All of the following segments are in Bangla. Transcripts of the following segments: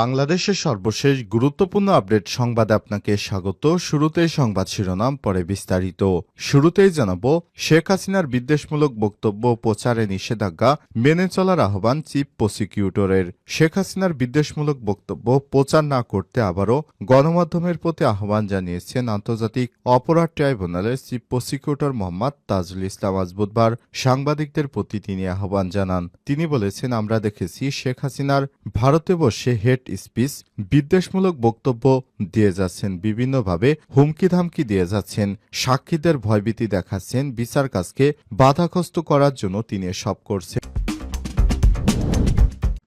বাংলাদেশের সর্বশেষ গুরুত্বপূর্ণ আপডেট সংবাদে আপনাকে স্বাগত। শুরুতেই সংবাদ শিরোনাম, পরে বিস্তারিত। শুরুতেই জানাব, শেখ হাসিনার বিদ্বেষমূলক বক্তব্য, প্রচারে নিষেধাজ্ঞা, মেনে চলার আহ্বান চিফ প্রসিকিউটরের। শেখ হাসিনার বিদ্বেষমূলক বক্তব্য, প্রচার না করতে আবারও গণমাধ্যমের প্রতি আহ্বান জানিয়েছেন আন্তর্জাতিক অপরাধ ট্রাইব্যুনালের চিফ প্রসিকিউটর মোহাম্মদ তাজুল ইসলাম আজ বুধবার সাংবাদিকদের প্রতি তিনি আহ্বান জানান। তিনি বলেছেন, আমরা দেখেছি শেখ হাসিনার ভারতে বসে হেড স্পিচ বিদ্বেষমূলক বক্তব্য দিয়ে যাচ্ছেন, বিভিন্নভাবে হুমকি ধামকি দিয়ে যাচ্ছেন, সাক্ষীদের ভয়ভীতি দেখাচ্ছেন বিচার কাজকে বাধাগ্রস্ত করার জন্য তিনি এসব করছেন।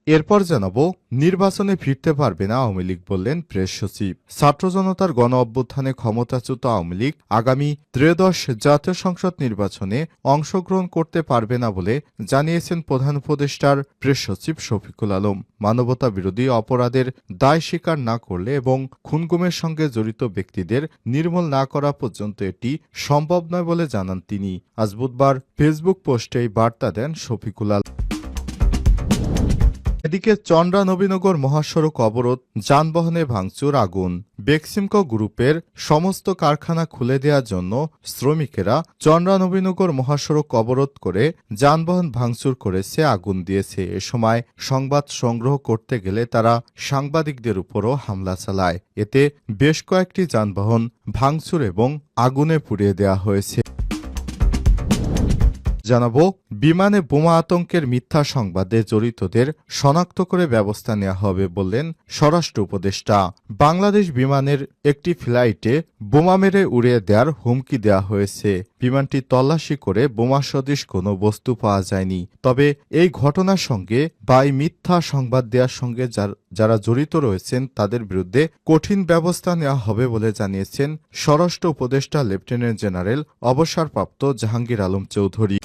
এরপর জানাব নির্বাচনে ফিরতে পারবে না আওয়ামী লীগ বললেন প্রেস সচিব। ছাত্র জনতার গণ অভ্যুত্থানে ক্ষমতাচ্যুত আওয়ামী লীগ আগামী ত্রয়োদশ জাতীয় সংসদ নির্বাচনে অংশগ্রহণ করতে পারবে না বলে জানিয়েছেন প্রধান উপদেষ্টার প্রেস সচিব শফিকুল আলম। মানবতা বিরোধী অপরাধের দায় স্বীকার না করলে এবং খুনগুমের সঙ্গে জড়িত ব্যক্তিদের নির্মূল না করা পর্যন্ত এটি সম্ভব নয় বলে জানান তিনি। আজ বুধবার ফেসবুক পোস্টে এই বার্তা দেন শফিকুল আলম। এদিকে চন্দ্রা নবীনগর মহাসড়ক অবরোধ যানবাহনে ভাঙচুর, আগুন। বেক্সিমকো গ্রুপের সমস্ত কারখানা খুলে দেওয়ার জন্য শ্রমিকেরা চন্দ্রা নবীনগর মহাসড়ক অবরোধ করে যানবাহন ভাঙচুর করেছে, আগুন দিয়েছে। এ সময় সংবাদ সংগ্রহ করতে গেলে তারা সাংবাদিকদের উপরও হামলা চালায়। এতে বেশ কয়েকটি যানবাহন ভাঙচুর এবং আগুনে পুড়িয়ে দেওয়া হয়েছে। জানাব, বিমানে বোমা আতঙ্কের মিথ্যা সংবাদে জড়িতদের শনাক্ত করে ব্যবস্থা নেওয়া হবে বললেন স্বরাষ্ট্র উপদেষ্টা। বাংলাদেশ বিমানের একটি ফ্লাইটে বোমা মেরে উড়িয়ে দেওয়ার হুমকি দেওয়া হয়েছে। বিমানটি তল্লাশি করে বোমা সদৃশ কোনো বস্তু পাওয়া যায়নি। তবে এই ঘটনার সঙ্গে বা মিথ্যা সংবাদ দেওয়ার সঙ্গে যারা জড়িত রয়েছেন তাদের বিরুদ্ধে কঠিন ব্যবস্থা নেওয়া হবে বলে জানিয়েছেন স্বরাষ্ট্র উপদেষ্টা লেফটেন্যান্ট জেনারেল অবসরপ্রাপ্ত জাহাঙ্গীর আলম চৌধুরী।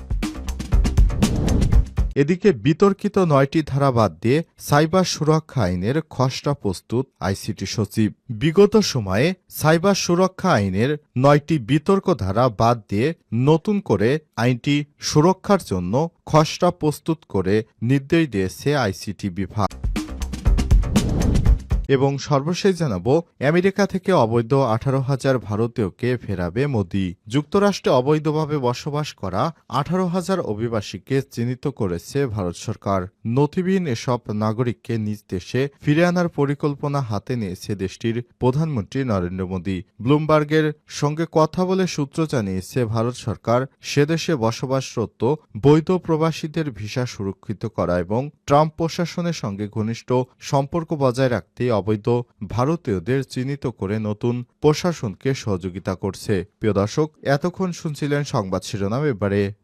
এদিকে বিতর্কিত নয়টি ধারা বাদ দিয়ে সাইবার সুরক্ষা আইনের খসড়া প্রস্তুত আইসিটি সচিব। বিগত সময়ে সাইবার সুরক্ষা আইনের নয়টি বিতর্ক ধারা বাদ দিয়ে নতুন করে আইনটি সুরক্ষার জন্য খসড়া প্রস্তুত করে নির্দেশ দিয়েছে আইসিটি বিভাগ। এবং সর্বশেষ জানাব, আমেরিকা থেকে অবৈধ আঠারো হাজার ভারতীয়কে ফেরাবে মোদি। যুক্তরাষ্ট্রে অবৈধভাবে বসবাস করা আঠারো হাজার অভিবাসীকে চিহ্নিত করেছে ভারত সরকার। নথিবিহীন এসব নাগরিককে নিজ দেশে ফিরে আনার পরিকল্পনা হাতে নিয়েছে দেশটির প্রধানমন্ত্রী নরেন্দ্র মোদী। ব্লুমবার্গের সঙ্গে কথা বলে সূত্র জানিয়েছে, ভারত সরকার সেদেশে বসবাসরত বৈধ প্রবাসীদের ভিসা সুরক্ষিত করা এবং ট্রাম্প প্রশাসনের সঙ্গে ঘনিষ্ঠ সম্পর্ক বজায় রাখতে অবৈধ ভারতীয়দের চিহ্নিত করে নতুন প্রশাসনকে সহযোগিতা করছে। প্রিয় দর্শক, এতক্ষণ শুনছিলেন সংবাদ শিরোনাম, এবারে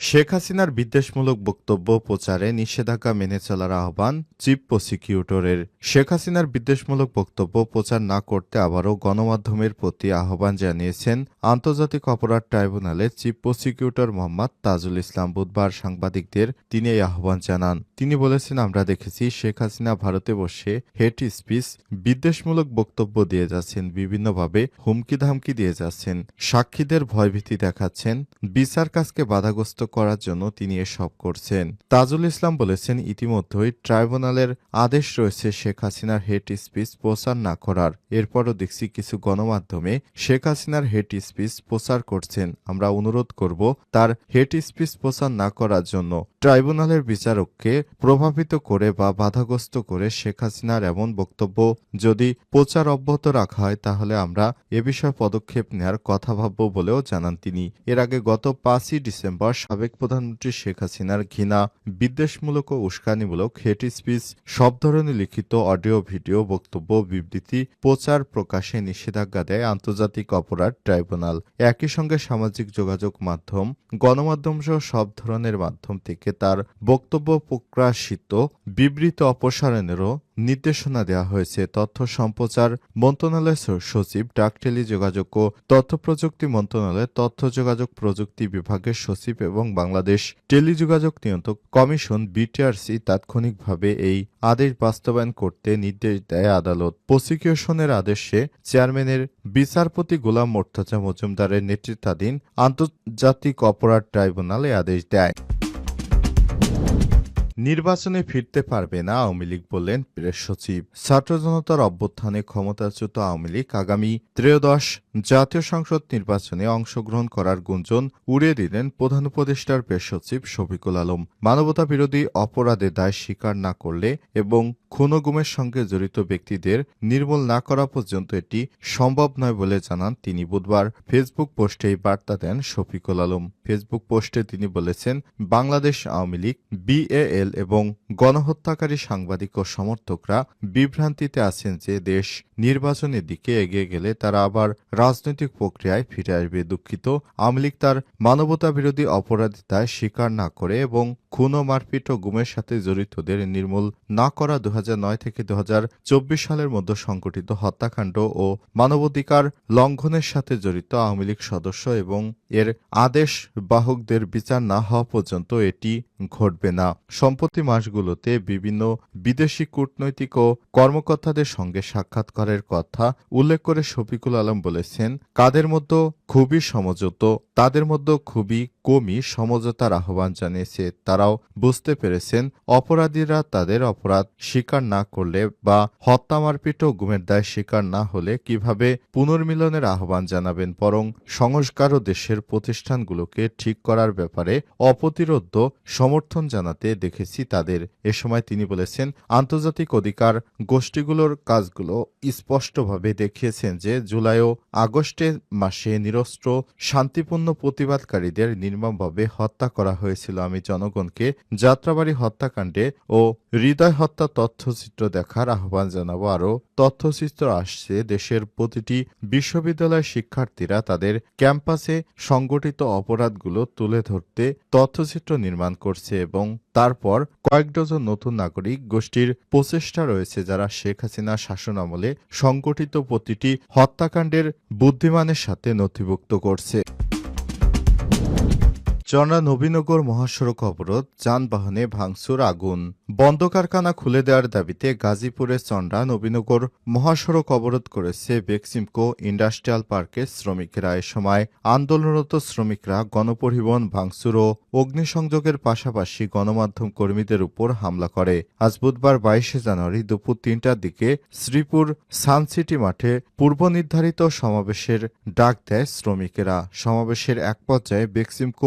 শেখ হাসিনার বিদ্বেষমূলক বক্তব্য প্রচারে নিষেধাজ্ঞা মেনে চলার আহ্বান চিফ প্রসিকিউটরের। শেখ হাসিনার বিদ্বেষমূলক বক্তব্য প্রচার না করতে আবারও গণমাধ্যমের প্রতি আহ্বান জানিয়েছেন আন্তর্জাতিক অপরাধ ট্রাইব্যুনালের চিফ প্রসিকিউটর মোহাম্মদ তাজুল ইসলাম বুধবার সাংবাদিকদের তিনি এই আহ্বান জানান। তিনি বলেছেন, আমরা দেখেছি শেখ হাসিনা ভারতে বসে হেট স্পিচ, বিদ্বেষমূলক বক্তব্য দিয়ে যাচ্ছেন, বিভিন্নভাবে হুমকি ধামকি দিয়ে যাচ্ছেন, সাক্ষীদের ভয়ভীতি দেখাচ্ছেন বিচার কাজকে বাধাগ্রস্ত করার জন্য তিনি এসব করছেন। তাজুল ইসলাম বলেছেন, ইতিমধ্যেই ট্রাইব্যুনালের আদেশ রয়েছে শেখ হাসিনার হেট স্পিচ প্রচার না করার। এরপরও দেখছি কিছু গণমাধ্যমে শেখ হাসিনার হেট স্পিচ প্রচার করছেন। আমরা অনুরোধ করব তার হেট স্পিচ প্রচার না করার জন্য ট্রাইব্যুনালের বিচারককে প্রভাবিত করে বা বাধাগ্রস্ত করে শেখ হাসিনার এমন বক্তব্য যদি প্রচার অব্যাহত রাখা হয়, তাহলে আমরা এ বিষয়ে পদক্ষেপ নেওয়ার কথা ভাবব বলেও জানান তিনি। এর আগে গত পাঁচই ডিসেম্বর সাবেক প্রধানমন্ত্রী শেখ হাসিনার ঘৃণা, বিদ্বেষমূলক ও উস্কানিমূলক হেট স্পিচ সব ধরনের লিখিত অডিও ভিডিও বক্তব্য, বিবৃতি, প্রচার প্রকাশে নিষেধাজ্ঞা দেয় আন্তর্জাতিক অপরাধ ট্রাইব্যুনাল। একই সঙ্গে সামাজিক যোগাযোগ মাধ্যম, গণমাধ্যম সহ সব ধরনের মাধ্যম থেকে তার বক্তব্য প্রকাশিত বিবৃত অপসারণেরও নির্দেশনা দেওয়া হয়েছে। তথ্য সম্প্রচার মন্ত্রণালয়ের সচিব ডাক টেলিযোগাযোগ ও তথ্য প্রযুক্তি মন্ত্রণালয়ের তথ্য যোগাযোগ প্রযুক্তি বিভাগের সচিব এবং বাংলাদেশ টেলিযোগাযোগ নিয়ন্ত্রক কমিশন বিটিআরসি তাৎক্ষণিকভাবে এই আদেশ বাস্তবায়ন করতে নির্দেশ দেয় আদালত। প্রসিকিউশনের আদেশে চেয়ারম্যানের বিচারপতি গোলাম মোর্তাজা মজুমদারের নেতৃত্বাধীন আন্তর্জাতিক অপরাধ ট্রাইব্যুনাল আদেশ দেয়। নির্বাচনে ফিরতে পারবে না আওয়ামী লীগ বললেন প্রেস সচিব। ছাত্র জনতার অভ্যুত্থানে ক্ষমতাচ্যুত আওয়ামী লীগ আগামী ত্রয়োদশ জাতীয় সংসদ নির্বাচনে অংশগ্রহণ করার গুঞ্জন উড়িয়ে দিলেন প্রধান উপদেষ্টার প্রেস সচিব শফিকুল আলম। মানবতা বিরোধী অপরাধে দায় স্বীকার না করলে এবং খুনগুমের সঙ্গে জড়িত ব্যক্তিদের নির্মূল না করা পর্যন্ত এটি সম্ভব নয় বলে জানান তিনি বুধবার। ফেসবুক পোস্টে এই বার্তা দেন শফিকুল আলম। ফেসবুক পোস্টে তিনি বলেছেন, বাংলাদেশ আওয়ামী লীগ, বিএএল এবং গণহত্যাকারী সাংবাদিক ও সমর্থকরা বিভ্রান্তিতে আছেন যে দেশ নির্বাচনের দিকে এগিয়ে গেলে তারা আবার রাজনৈতিক প্রক্রিয়ায় ফিরে আসবে দুঃখিত। আওয়ামী লীগ তার মানবতা বিরোধী অপরাধিতায় স্বীকার না করে এবং খুন ও মারপিট ও গুমের সাথে জড়িতদের নির্মূল না করা দু হাজার নয় থেকে দু হাজার চব্বিশ সালের মধ্যে সংঘটিত হত্যাকাণ্ড ও মানবাধিকার লঙ্ঘনের সাথে জড়িত আওয়ামী লীগ সদস্য এবং এর আদেশ বাহকদের বিচার না হওয়া পর্যন্ত এটি ঘটবে না। সম্প্রতি মাসগুলোতে বিভিন্ন বিদেশি কূটনৈতিক ও কর্মকর্তাদের সঙ্গে সাক্ষাৎ করার কথা উল্লেখ করে শফিকুল আলম বলেছেন কাদের মধ্যে খুবই সমঝোত। তাদের মধ্যে খুবই কমই সমঝোতার আহ্বান জানিয়েছে। তারাও বুঝতে পেরেছেন, অপরাধীরা তাদের অপরাধ স্বীকার না করলে বা হত্যা মারপিট ও গুমের দায় স্বীকার না হলে কীভাবে পুনর্মিলনের আহ্বান জানাবেন? বরং সংস্কার ও দেশের প্রতিষ্ঠানগুলোকে ঠিক করার ব্যাপারে অপ্রতিরোধ্য সমর্থন জানাতে দেখেছি তাদের। এ সময় তিনি বলেছেন, আন্তর্জাতিক অধিকার গোষ্ঠীগুলোর কাজগুলো স্পষ্টভাবে দেখিয়েছেন যে জুলাই ও আগস্টের মাসে নিরস্ত্র, শান্তিপূর্ণ প্রতিবাদকারীদের নির্মমভাবে হত্যা করা হয়েছিল। আমি জনগণকে যাত্রাবাড়ি হত্যাকাণ্ডে ও হৃদয় হত্যা তথ্যচিত্র দেখার আহ্বান জানাব। আরও তথ্যচিত্র আসছে, দেশের প্রতিটি বিশ্ববিদ্যালয় শিক্ষার্থীরা তাদের ক্যাম্পাসে সংগঠিত অপরাধগুলো তুলে ধরতে তথ্যচিত্র নির্মাণ করছে। এবং তারপর কয়েক ডজন নতুন নাগরিক গোষ্ঠীর প্রচেষ্টা রয়েছে যারা শেখ হাসিনা শাসন আমলে সংগঠিত প্রতিটি হত্যাকাণ্ডের বুদ্ধিমানের সাথে নথিভুক্ত করছে। চন্দ্রা নবীনগর মহাসড়ক অবরোধ, যানবাহনে ভাঙচুর, আগুন। বন্ধ কারখানা খুলে দেওয়ার দাবিতে গাজীপুরের চন্দ্রা নবীনগর মহাসড়ক অবরোধ করেছে বেক্সিমকো ইন্ডাস্ট্রিয়াল পার্কের শ্রমিকরা। এ সময় আন্দোলনরত শ্রমিকরা গণপরিবহন, ভাঙচুর ও অগ্নিসংযোগের পাশাপাশি গণমাধ্যম কর্মীদের উপর হামলা করে। আজ বুধবার বাইশে জানুয়ারি দুপুর তিনটার দিকে শ্রীপুর সানসিটি মাঠে পূর্ব নির্ধারিত সমাবেশের ডাক দেয় শ্রমিকেরা। সমাবেশের এক পর্যায়ে বেক্সিমকো